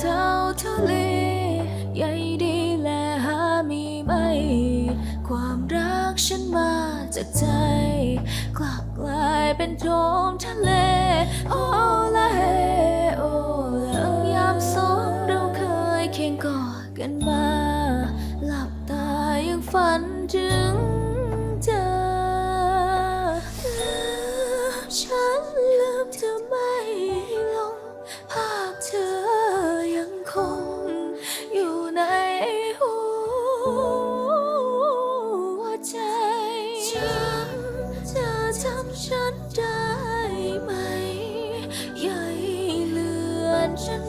เท่าทะเลใหญ่ดีแลหามีไหม ความรักฉันมาจากใจ กลับกลายเป็นโถมทะเล โอ้ละเฮโอละยามสองเราเคยเคียงกอดกันมา หลับตายังฝันถึงเธอฉันลืมเธอมา ฉันได้ไหม อย่าให้เลือนฉัน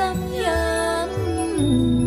心音。